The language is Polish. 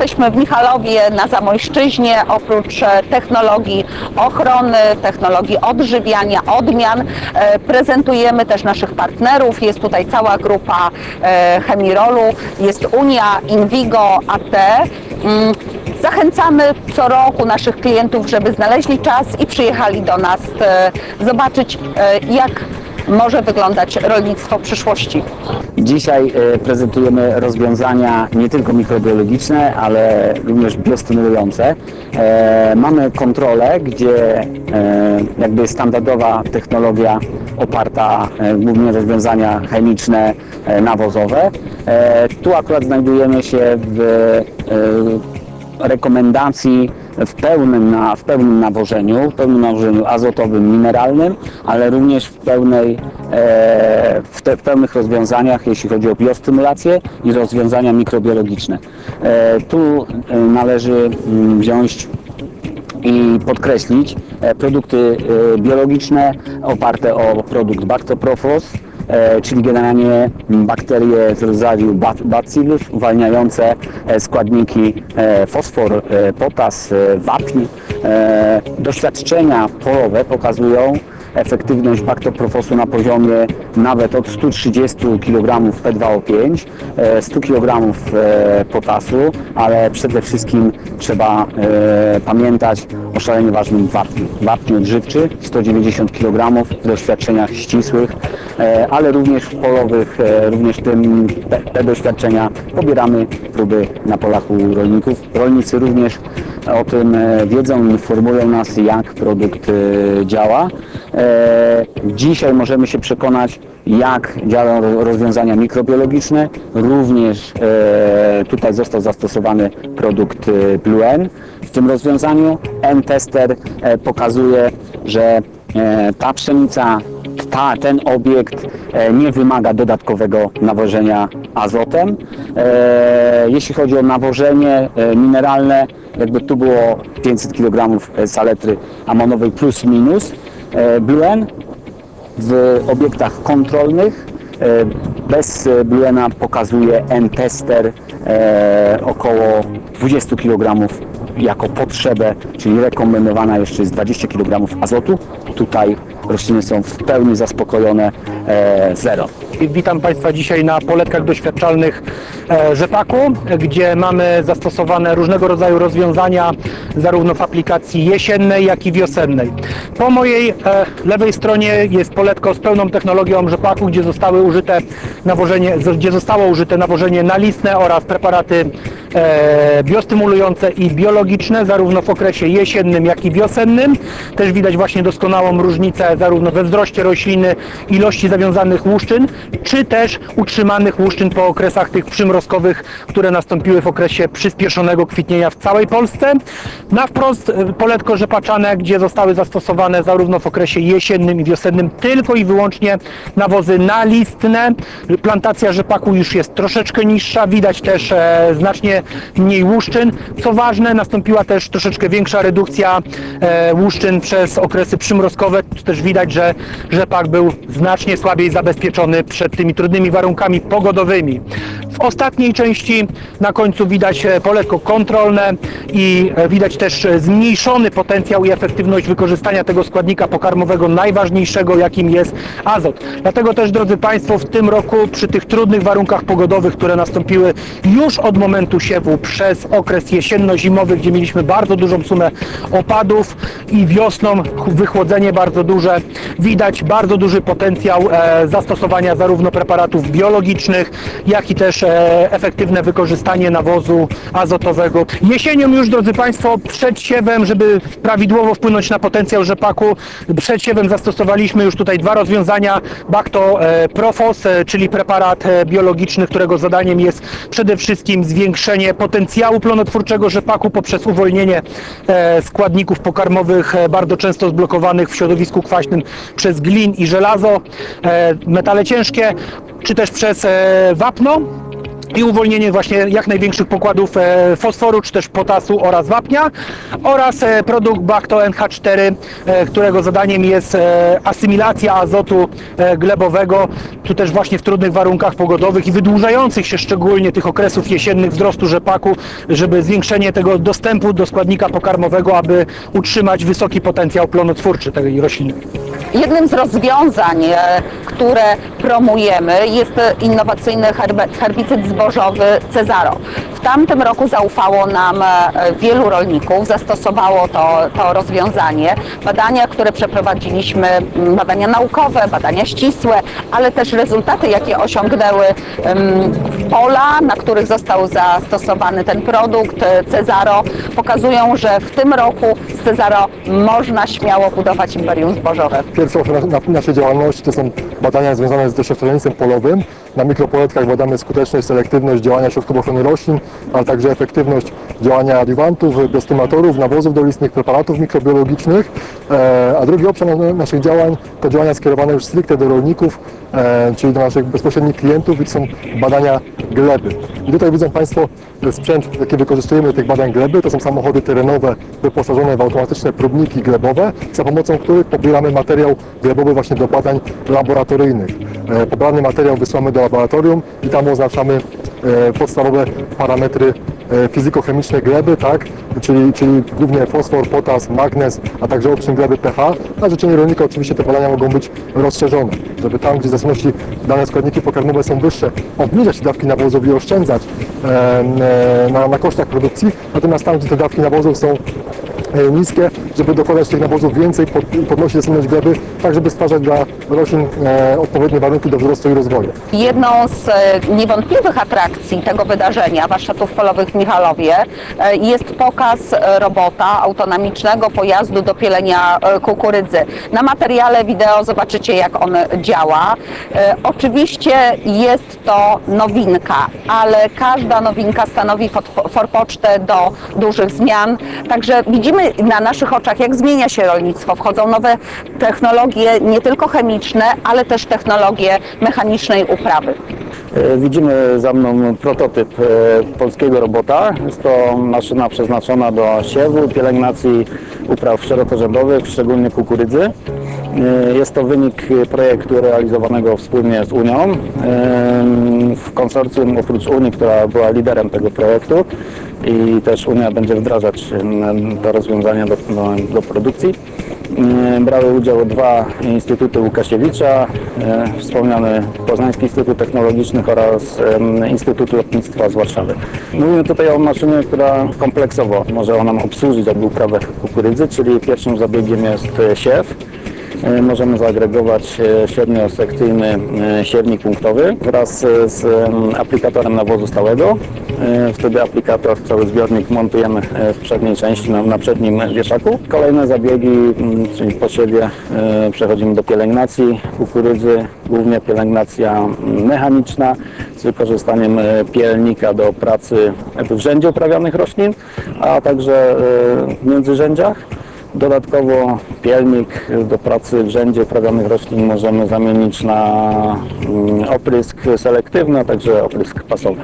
Jesteśmy w Michalowie na Zamojszczyźnie. Oprócz e, technologii ochrony, technologii odżywiania, odmian, e, prezentujemy też naszych partnerów. Jest tutaj cała grupa e, Chemirolu, jest Unia, Invigo, AT. Mm, Zachęcamy co roku naszych klientów, żeby znaleźli czas i przyjechali do nas zobaczyć, jak może wyglądać rolnictwo przyszłości. Dzisiaj e, prezentujemy rozwiązania nie tylko mikrobiologiczne, ale również biostymulujące. E, Mamy kontrolę, gdzie e, jakby standardowa technologia oparta głównie rozwiązania chemiczne, nawozowe. Tu akurat znajdujemy się w rekomendacji w pełnym, na, w pełnym nawożeniu, w pełnym nawożeniu azotowym, mineralnym, ale również w, pełnej, e, w, te, w pełnych rozwiązaniach, jeśli chodzi o biostymulację i rozwiązania mikrobiologiczne. E, tu e, należy mm, wziąć i podkreślić e, produkty e, biologiczne oparte o produkt Bactoprofos, czyli generalnie bakterie z rodzaju ba- bacillus uwalniające e, składniki e, fosfor, e, potas, e, wapń. E, Doświadczenia polowe pokazują, efektywność baktoprofosu na poziomie nawet od 130 kg P2O5, e, 100 kg potasu, ale przede wszystkim trzeba e, pamiętać o szalenie ważnym wapniu. Wapń odżywczy 190 kg w doświadczeniach ścisłych, e, ale również w polowych, e, również tym, te doświadczenia pobieramy próby na polach u rolników. Rolnicy również o tym e, wiedzą informują nas, jak produkt e, działa. E, Dzisiaj możemy się przekonać, jak działają ro- rozwiązania mikrobiologiczne. Również tutaj został zastosowany produkt Blue N. W tym rozwiązaniu N-tester pokazuje, że ta pszenica, ta, ten obiekt e, nie wymaga dodatkowego nawożenia azotem. E, Jeśli chodzi o nawożenie e, mineralne, jakby tu było 500 kg saletry amonowej plus minus. E, Blue N w obiektach kontrolnych bez Bluena pokazuje N-tester około 20 kg jako potrzebę, czyli rekomendowana jeszcze jest 20 kg azotu. Tutaj rośliny są w pełni zaspokojone e, zero. Witam Państwa dzisiaj na poletkach doświadczalnych rzepaku, gdzie mamy zastosowane różnego rodzaju rozwiązania zarówno w aplikacji jesiennej, jak i wiosennej. Po mojej e, lewej stronie jest poletko z pełną technologią rzepaku, gdzie zostały użyte nawożenie, gdzie zostało użyte nawożenie nalistne oraz preparaty e, biostymulujące i biologiczne, zarówno w okresie jesiennym, jak i wiosennym. Też widać właśnie doskonałą różnicę zarówno we wzroście rośliny, ilości zawiązanych łuszczyn, czy też utrzymanych łuszczyn po okresach tych przymrozkowych, które nastąpiły w okresie przyspieszonego kwitnienia w całej Polsce. Na wprost e, poletko rzepaczane, gdzie zostały zastosowane zarówno w okresie jesiennym i wiosennym tylko i wyłącznie nawozy nalistne. Plantacja rzepaku już jest troszeczkę niższa, widać też e, znacznie mniej łuszczyn. Co ważne, nastąpiła też troszeczkę większa redukcja e, łuszczyn przez okresy przymrozkowe. Tu też widać, że rzepak był znacznie słabiej zabezpieczony przed tymi trudnymi warunkami pogodowymi. W ostatniej części na końcu widać e, poletko kontrolne i e, widać też e, zmniejszony potencjał i efektywność wykorzystania tego składnika pokarmowego najważniejszego, jakim jest azot. Dlatego też, drodzy Państwo, w tym roku przy tych trudnych warunkach pogodowych, które nastąpiły już od momentu siewu przez okres jesienno-zimowy, gdzie mieliśmy bardzo dużą sumę opadów i wiosną wychłodzenie bardzo duże, widać bardzo duży potencjał zastosowania zarówno preparatów biologicznych, jak i też efektywne wykorzystanie nawozu azotowego. Jesienią już, drodzy Państwo, przed siewem, żeby prawidłowo wpłynąć na potencjał rzepaku, przed siewem zastosowaliśmy już tutaj dwa rozwiązania. Bacto e, Profos, e, czyli preparat e, biologiczny, którego zadaniem jest przede wszystkim zwiększenie potencjału plonotwórczego rzepaku poprzez uwolnienie składników pokarmowych bardzo często zblokowanych w środowisku kwaśnym przez glin i żelazo, metale ciężkie, czy też przez wapno. I uwolnienie właśnie jak największych pokładów e, fosforu czy też potasu oraz wapnia oraz e, produkt Bacto NH4, e, którego zadaniem jest asymilacja azotu glebowego, tu też właśnie w trudnych warunkach pogodowych i wydłużających się szczególnie tych okresów jesiennych wzrostu rzepaku, żeby zwiększenie tego dostępu do składnika pokarmowego, aby utrzymać wysoki potencjał plonotwórczy tej rośliny. Jednym z rozwiązań, które promujemy jest innowacyjny herbicyd zbożowy Cezaro. W tamtym roku zaufało nam e, wielu rolników, zastosowało to, to rozwiązanie. Badania, które przeprowadziliśmy, m, badania naukowe, badania ścisłe, ale też rezultaty, jakie osiągnęły pola, na których został zastosowany ten produkt e, Cezaro, pokazują, że w tym roku z Cezaro można śmiało budować imperium zbożowe. Na, naszej działalności to są badania związane z doświadczeniem polowym. Na mikropoletkach badamy skuteczność, selektywność działania środków ochrony roślin, ale także efektywność działania adiwantów, biostymatorów, nawozów dolistnych, preparatów mikrobiologicznych. E, a drugi obszar na, naszych działań to działania skierowane już stricte do rolników, e, czyli do naszych bezpośrednich klientów i to są badania gleby. I tutaj widzą Państwo sprzęt, jaki wykorzystujemy do tych badań gleby. To są samochody terenowe wyposażone w automatyczne próbniki glebowe, za pomocą których pobieramy materiał glebowy właśnie do badań laboratoryjnych. E, Pobrany materiał wysyłamy do laboratorium i tam oznaczamy e, podstawowe parametry e, fizykochemiczne gleby, tak? czyli, czyli głównie fosfor, potas, magnez, a także odczyn gleby pH. Na życzenie rolnika oczywiście te badania mogą być rozszerzone, żeby tam, gdzie zasobności dane składniki pokarmowe są wyższe, obniżać dawki nawozów i oszczędzać e, na, na kosztach produkcji, natomiast tam, gdzie te dawki nawozów są niskie, żeby dokładać tych nawozów więcej, pod, podnosić zasobność gleby, tak żeby stwarzać dla roślin e, odpowiednie warunki do wzrostu i rozwoju. Jedną z e, niewątpliwych atrakcji tego wydarzenia warsztatów polowych w Michalowie e, jest pokaz e, robota autonomicznego pojazdu do pielenia e, kukurydzy. Na materiale wideo zobaczycie jak on działa. E, Oczywiście jest to nowinka, ale każda nowinka stanowi forpocztę do dużych zmian. Także widzimy na naszych oczach jak zmienia się rolnictwo. Wchodzą nowe technologie nie tylko chemiczne, ale też technologie mechanicznej uprawy. E, Widzimy za mną prototyp e, polskiego robota. Jest to maszyna przeznaczona do siewu pielęgnacji upraw szerokorzędowych, szczególnie kukurydzy. E, Jest to wynik projektu realizowanego wspólnie z Unią. W konsorcjum oprócz Unii, która była liderem tego projektu i też Unia będzie wdrażać to rozwiązanie do, do, do produkcji. E, Brały udział dwa instytuty Łukasiewicza, e, wspomniany Poznański Instytut Technologicznych oraz Instytut Lotnictwa z Warszawy. Mówimy tutaj o maszynie, która kompleksowo może nam obsłużyć jakby uprawę kukurydzy, czyli pierwszym zabiegiem jest e, siew. E, Możemy zaagregować siedmiosekcyjny siewnik punktowy wraz z em, aplikatorem nawozu stałego. E, Wtedy aplikator, cały zbiornik montujemy e, w przedniej części, na, przednim wieszaku. Kolejne zabiegi, mm, czyli po siewie e, przechodzimy do pielęgnacji kukurydzy, głównie pielęgnacja mm, mechaniczna z wykorzystaniem pielnika do pracy w rzędzie uprawianych roślin, a także w międzyrzędziach. Dodatkowo pielnik do pracy w rzędzie uprawianych roślin możemy zamienić na mm, oprysk selektywny, a także oprysk pasowy.